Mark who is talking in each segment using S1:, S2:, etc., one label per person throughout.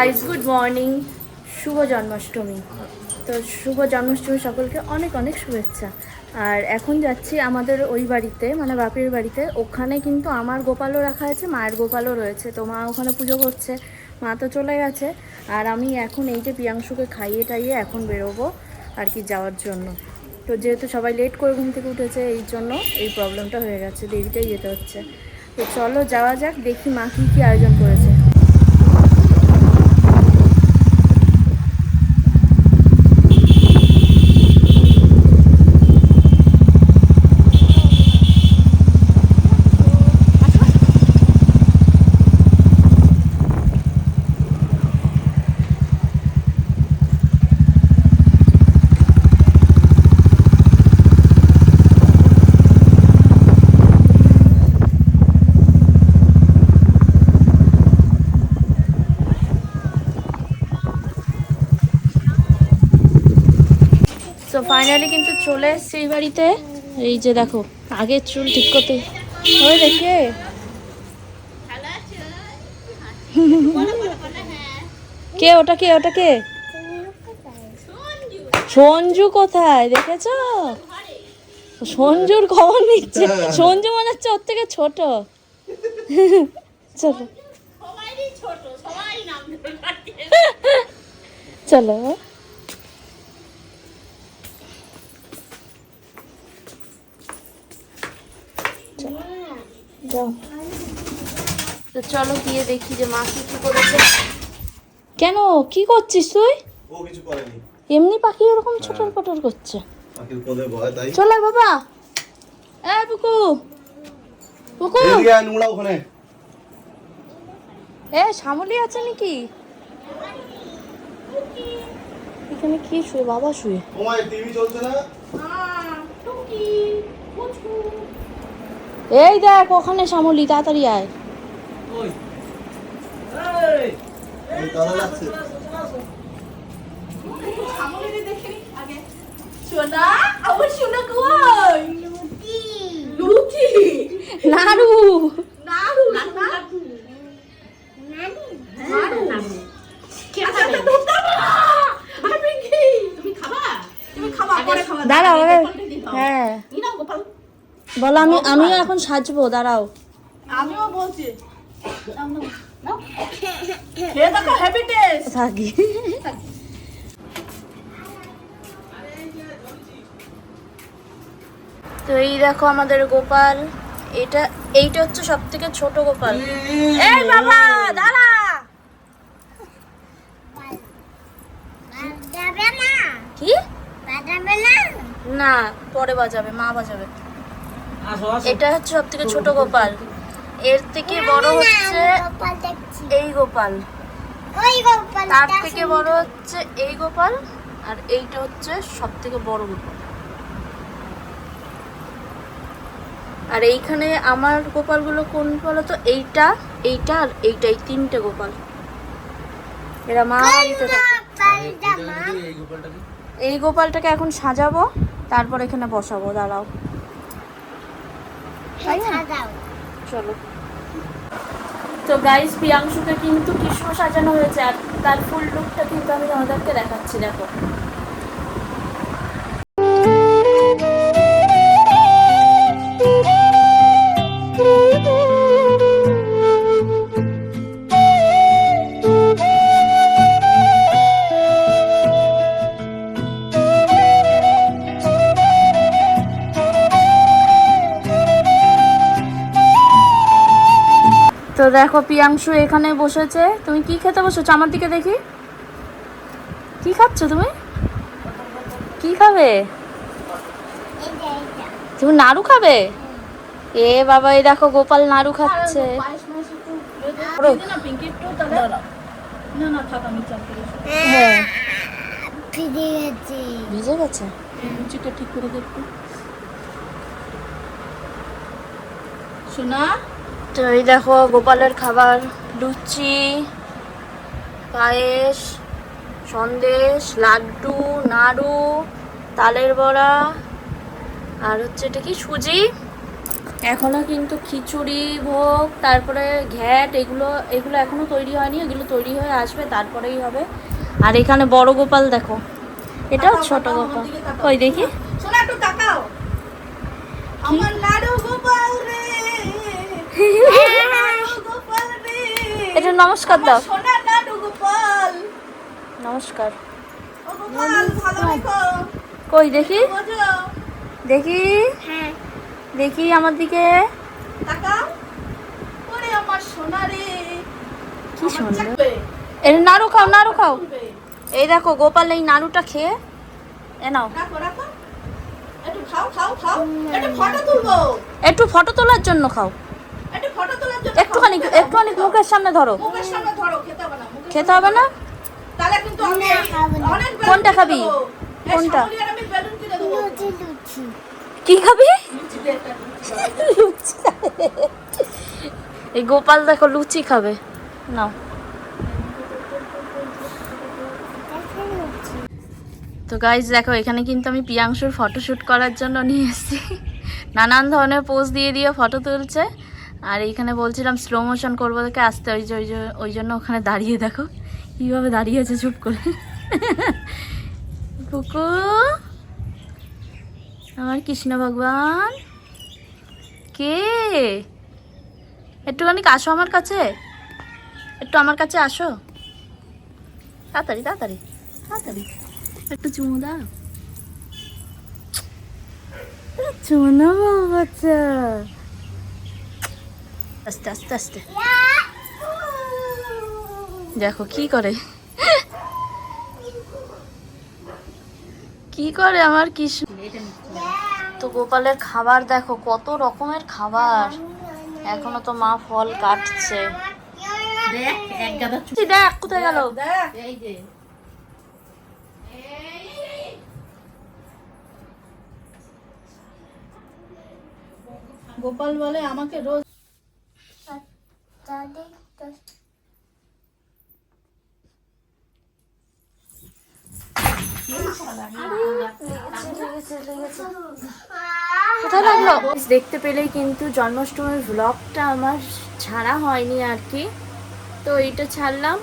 S1: Guys good morning শুভ জন্মাষ্টমী। তো শুভ জন্মাষ্টমী সকলকে অনেক অনেক শুভেচ্ছা। আর এখন যাচ্ছি আমাদের ওই বাড়িতে মানে বাপের বাড়িতে। ওখানে কিন্তু আমার গোপালও রাখা আছে, মায়ের গোপালও রয়েছে। তো মা ওখানে পুজো করছে, মা তো চলে গেছে। আর আমি এখন এই যে পিয়াংশুকে খাইয়ে টাইয়ে এখন বেরোবো আর কি যাওয়ার জন্য। তো যেহেতু সবাই লেট করে ঘুম থেকে উঠেছে, এই জন্য এই প্রবলেমটা হয়ে গেছে, দেরিতেই যেতে হচ্ছে। তো চলো যাওয়া যাক, দেখি মা কী কী আয়োজন করেছে তো ফাইনালি কিন্তু চলে এসছে এই বাড়িতে। এই যে দেখো আগে চুল ঠিক করতে ওই দেখে। কে ওটা কে ওটা কে? সঞ্জু কোথায়? দেখেছ? সঞ্জুর খবর নিচ্ছে। সঞ্জু মনে হচ্ছে ওর থেকে ছোট। চলো। চলো। তো চলো গিয়ে দেখি যে মা কি কি করেছে। কেন? কি করছিস তুই?
S2: ও কিছু করেনি।
S1: এমনি পাখি ওরকম ছটর পটর করছে।
S2: পাখির পদে ভয় তাই।
S1: চলে বাবা। এ
S2: এদিকে আয়, নোংরা ওখানে।
S1: এ শ্যামলি আছে নাকি? এখানে কি শুয়ে? বাবা শুয়ে।
S2: টিভি চলছে না?
S1: এই দেখ ওখানে শ্যামলি তাড়াতাড়ি আয়।
S2: এই দাদা যাচ্ছে।
S1: সোনা আমার সোনা কই? আমি আমিও এখন সাজবো দাঁড়াও।
S3: আমিও বলছি।
S1: থাকি। তো এই দেখো আমাদের গোপাল। এটা এইটা হচ্ছে সব থেকে ছোট গোপাল। এই বাবা দাঁড়া। কি?
S4: না?
S1: না পরে বাজাবে মা বাজাবে। এটা হচ্ছে সব থেকে ছোট গোপাল। এর থেকে বড় হচ্ছে এই গোপাল। তার থেকে বড় হচ্ছে এই গোপাল আর এইটা হচ্ছে সব থেকে বড় গোপাল। আর এইখানে আমার গোপালগুলো কোন বলো তো এইটা এইটা আর এইটা এই তিনটে গোপাল। এরা মা বাড়িতে এই গোপালটাকে এখন সাজাবো তারপর এখানে বসাবো দাঁড়াও। চলো। তো গাইস প্রিয়াংশুকে কিন্তু কৃষ্ণ সাজানো হয়েছে আর তার ফুল লুকটা কিন্তু আমি তোমাদেরকে দেখাচ্ছি দেখো। দেখো প্রিয়াংশু এখানে বসেছে। তুমি কি খেতে বসেছো? আমার দিকে দেখি। কি খাচ্ছ তুমি? কি খাবে? তুমি নাড়ু খাবে? এ বাবা, এই দেখো গোপাল নাড়ু খাচ্ছে। ওরো।
S3: না না থাক আমি চাল করে
S4: ফিরে
S1: ভিজে গেছে?
S3: ঠিক করে দেখো। শোনা
S1: তো এই দেখো গোপালের খাবার লুচি পায়েস সন্দেশ লাড্ডু নাড়ু তালের বড়া আর হচ্ছে এটা কি সুজি। এখনও কিন্তু খিচুড়ি ভোগ তারপরে ঘ্যাট এগুলো এগুলো এখনও তৈরি হয়নি এগুলো তৈরি হয়ে আসবে তারপরেই হবে। আর এখানে বড় গোপাল দেখো এটাও ছোট গোপাল। ওই দেখি?
S3: আমার নাড়ু
S1: নমস্কার দাও। নমস্কার।
S3: ও গোপাল ভালো রেখো
S1: কই দেখি? দেখি?
S4: হ্যাঁ।
S1: দেখি আমার দিকে। কি সুন্দর এর নাড়ু খাও নাড়ু খাও। এই দেখো গোপাল এই নাড়ুটা খেয়ে এ নাও।
S3: রাখো রাখো। একটু খাও খাও খাও। একটু ফটো তুলবো।
S1: একটু ফটো তোলার জন্য খাও।
S3: একটু ফটো তোলার জন্য
S1: একটুখানি একটুখানি মুখের সামনে ধরো।
S3: মুখের সামনে ধরো খেতে হবে না মুখের
S1: খেতে হবে না?
S3: তাহলে কিন্তু আমি
S4: না, খাব না।
S3: অনেক বেলুন
S1: কোনটা খাবি? কোনটা? কি খাবি?
S3: লুচি।
S1: এই গোপাল দেখো লুচি খাবে। নাও।
S4: লুচি।
S1: তো গাইজ দেখো এখানে কিন্তু আমি পিয়াংশুর ফটোশ্যুট করার জন্য নিয়ে এসেছি। নানান ধরনের পোজ দিয়ে দিয়ে ফটো তুলছে। আর এইখানে বলছিলাম স্লো মোশন করব দেখে আসতে ওই যে- ওই যে- ওই জন্য ওখানে দাঁড়িয়ে দেখো। কীভাবে দাঁড়িয়ে আছে চুপ করে। কুকু আমার কৃষ্ণ ভগবান। কে? একটুখানি আসো আমার কাছে। একটু আমার কাছে আসো। তাড়াতাড়ি তাড়াতাড়ি তাড়াতাড়ি। একটু চুমু দাও। চুমু বাচ্চা। আস্তে আস্তে আস্তে। দেখো কি করে? কি করে আমার কৃষ্ণ? তো গোপালের খাবার দেখো কত রকমের খাবার। এখনও তো মা ফল কাটছে।
S3: দেখ
S1: কোথায় গেল?
S3: গোপাল বলে আমাকে রোজ
S1: দেখতে পেলেই কিন্তু জন্মাষ্টমীর ভ্লগটা আমার ছাড়া হয়নি আর কি তো এইটা ছাড়লাম।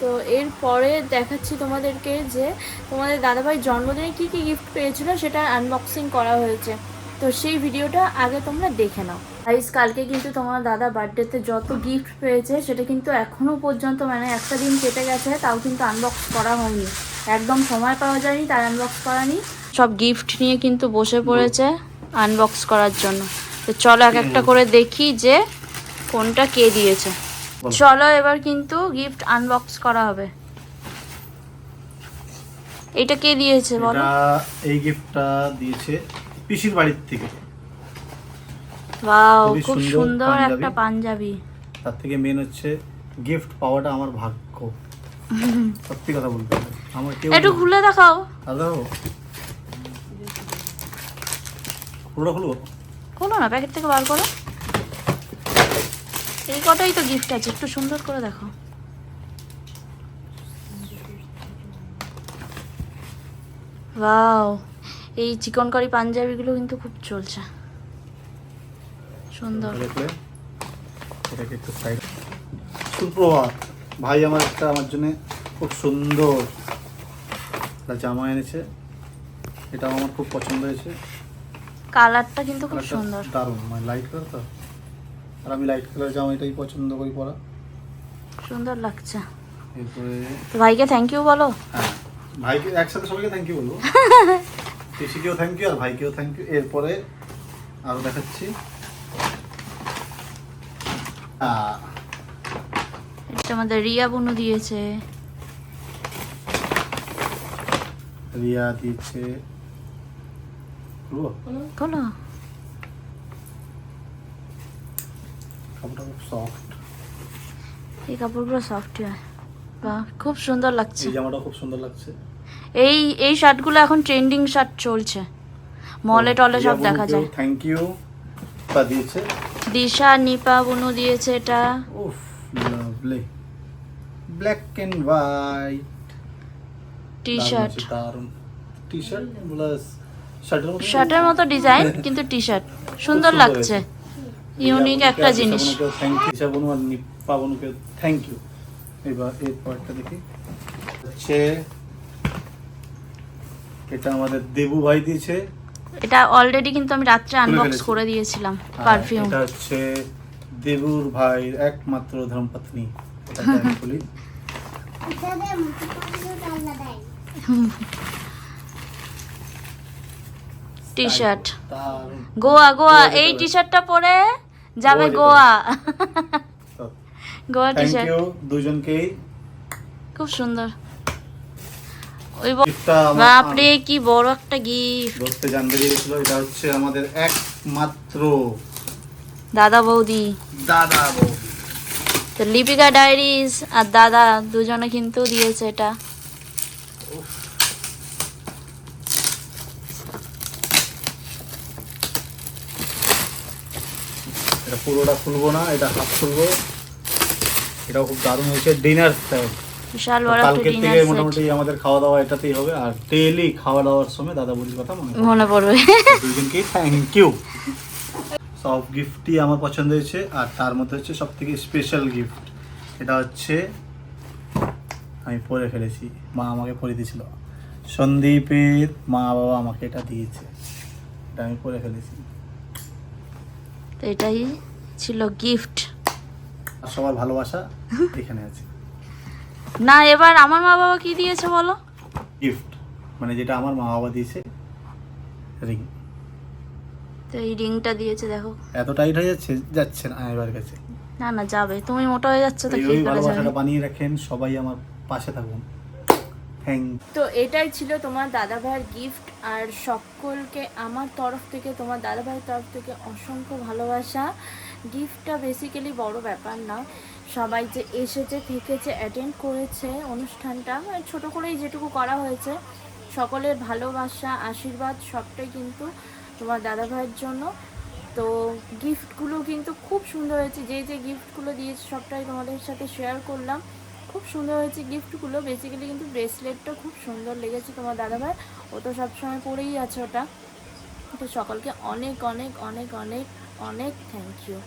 S1: তো এরপরে দেখাচ্ছি তোমাদেরকে যে তোমাদের দাদাভাই জন্মদিনে কি কি গিফট পেয়েছিল সেটা আনবক্সিং করা হয়েছে। তো সেই ভিডিওটা আগে তোমরা দেখে নাও। গাইস কালকে কিন্তু তোমার দাদা বার্থডেতে যত গিফট পেয়েছে সেটা কিন্তু এখনও পর্যন্ত মানে একটা দিন কেটে গেছে, তাও কিন্তু আনবক্স করা হয়নি। একদম সময় পাওয়া যায়নি তার আনবক্স করা সব গিফট নিয়ে কিন্তু বসে পড়েছে। আনবক্স করার জন্য। তো চলো এক একটা করে দেখি যে কোনটা কে দিয়েছে। চলো এবার কিন্তু গিফট আনবক্স করা হবে। এটা কে দিয়েছে বলো?
S2: এই গিফটটা দিয়েছে পিসির বাড়ির থেকে।
S1: ওয়াও খুব
S2: সুন্দর
S1: সুন্দর একটা পাঞ্জাবি।
S2: তার থেকে মেন হচ্ছে গিফট পাওয়াটা আমার ভাগ্য। সত্যি কথা বলতে আমার কেউ
S1: একটু খুলে দেখাও।
S2: দাদা পুরোটা খুলবো?
S1: খোলো না প্যাকেট থেকে বার করো। এই কটাই তো গিফট আছে একটু সুন্দর করে দেখো। ওয়াও এই চিকন কারি পাঞ্জাবিগুলো কিন্তু খুব চলছে। সুন্দর।
S2: এটাকে একটু সাইড সুপ্রভাত ভাই আমার একটা আমার জন্য খুব সুন্দর একটা জামা এনেছে। এটা আমার খুব পছন্দ হয়েছে।
S1: কালারটা কিন্তু খুব সুন্দর।
S2: দারুণ মানে লাইট কালার তো। আর আমি লাইট কালার জামা এটাই পছন্দ করি পরা।
S1: সুন্দর লাগছে।
S2: এরপরে
S1: ভাইকে থ্যাংক ইউ বলো।
S2: হ্যাঁ ভাইকে একসাথে সবাইকে থ্যাংক ইউ বলব। পিসিকেও থ্যাংক ইউ আর ভাইকেও থ্যাংক ইউ এরপরে আরও দেখাচ্ছি।
S1: এটা আমাদের রিয়া বুনু দিয়েছে।
S2: রিয়া দিয়েছে। খুলবো?
S1: বলো
S2: কাপড়টা খুব সফট
S1: এই কাপড়গুলো সফটওয়্যার বাহ খুব সুন্দর লাগছে।
S2: এই জামাটা খুব সুন্দর লাগছে।
S1: এই এই শার্টগুলো এখন ট্রেন্ডিং শার্ট চলছে। মলে টলে সব দেখা যায়।
S2: থ্যাংক ইউ তা দিয়েছে।
S1: দিশা নিপা বুনু দিয়েছে এটা।
S2: উফ lovely black and white
S1: T shirt
S2: T shirt plus শার্টের মতো?
S1: ডিজাইন কিন্তু টি শার্ট সুন্দর লাগছে। ইউনিক একটা জিনিস।
S2: থ্যাংক ইউ আর থ্যাংক ইউ এবার এর পরটা দেখি। হচ্ছে এটা আমাদের দেবু ভাই দিয়েছে।
S1: এটা অলরেডি কিন্তু আমি রাত্রে আনবক্স করে দিয়েছিলাম
S2: আর
S1: পারফিউম
S2: এটা হচ্ছে দেবুর ভাই একমাত্র ধর্মপত্নী। বলি
S4: এখানে মুখে পাখিও ডাল্লা দেয়
S1: টি শার্ট গোয়া গোয়া এই। টি শার্টটা পরে যাবে গোয়া গোয়া টি শার্ট
S2: দুজনকেই
S1: খুব সুন্দর। ওই বাপরে কি বড় একটা গিফট
S2: ধরতে জানতে গিয়েছিল এটা হচ্ছে আমাদের একমাত্র।
S1: দাদা বৌদি।
S2: দাদা বৌদি।
S1: তো লিপিকা ডায়েরিজ আর দাদা দুজনে কিন্তু দিয়েছে এটা।
S2: এটা পুরোটা খুলবো না এটা হাফ খুলবো। এটাও খুব দারুণ হয়েছে ডিনার সেট
S1: বিশাল বড় একটা
S2: কালকের
S1: ডিনার
S2: থেকে
S1: সেট
S2: মোটামুটি আমাদের খাওয়া দাওয়া এটাতেই হবে আর ডেইলি খাওয়া দাওয়ার সময় দাদা বৌদির কথা মনে
S1: মনে পড়বে।
S2: দুজনকে থ্যাংক ইউ সব গিফটই আমার পছন্দ হয়েছে আর তার মধ্যে হচ্ছে সব থেকে স্পেশাল গিফট এটা হচ্ছে আমি পরে ফেলেছি মা আমাকে পরে দিয়েছিল। সন্দীপের মা বাবা আমাকে এটা দিয়েছে। এটা আমি পরে ফেলেছি।
S1: তো এটাই ছিল গিফট
S2: আর সবার ভালোবাসা এখানে আছে।
S1: না এবার আমার মা বাবা কি দিয়েছে বলো?
S2: গিফট মানে যেটা আমার মা বাবা দিয়েছে রিং
S1: তো এই রিংটা দিয়েছে দেখো।
S2: এত টাইট হয়ে যাচ্ছে যাচ্ছে না এবার কাছে।
S1: না না যাবে। তুমি মোটা হয়ে যাচ্ছ তো কি করে যাবে?
S2: ভালোবাসাটা বানিয়ে রাখেন সবাই আমার পাশে থাকুন।
S1: তো এটাই ছিল তোমার দাদা ভাইয়ের গিফট আর সকলকে আমার তরফ থেকে, তোমার দাদা ভাইয়ের তরফ থেকে অসংখ্য ভালোবাসা। গিফটটা বেসিক্যালি বড় ব্যাপার না। সবাই যে এসেছে, থেকেছে অ্যাটেন্ড করেছে অনুষ্ঠানটা মানে ছোটো করেই যেটুকু করা হয়েছে, সকলের ভালোবাসা, আশীর্বাদ, সবটাই কিন্তু তোমার দাদা ভাইয়ের জন্য। তো গিফটগুলো কিন্তু খুব সুন্দর হয়েছে। যে যে গিফটগুলো দিয়েছে, সবটাই তোমাদের সাথে শেয়ার করলাম। খুব সুন্দর হয়েছে গিফটগুলো বেসিক্যালি কিন্তু ব্রেসলেটটা খুব সুন্দর লেগেছে তোমার দাদাভাই। ও তো সবসময় পরেই আছে ওটা। তো সকলকে অনেক অনেক অনেক অনেক অনেক থ্যাংক ইউ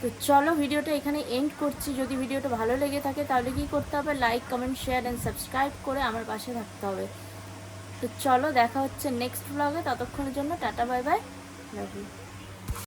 S1: তো চলো ভিডিওটা এখানে এন্ড করছি। যদি ভিডিওটা ভালো লেগে থাকে তাহলে কি করতে হবে? Like comment share and subscribe করে আমার পাশে থাকতে হবে। তো চলো দেখা হচ্ছে নেক্সট ব্লগে ততক্ষণের জন্য tata bye bye love you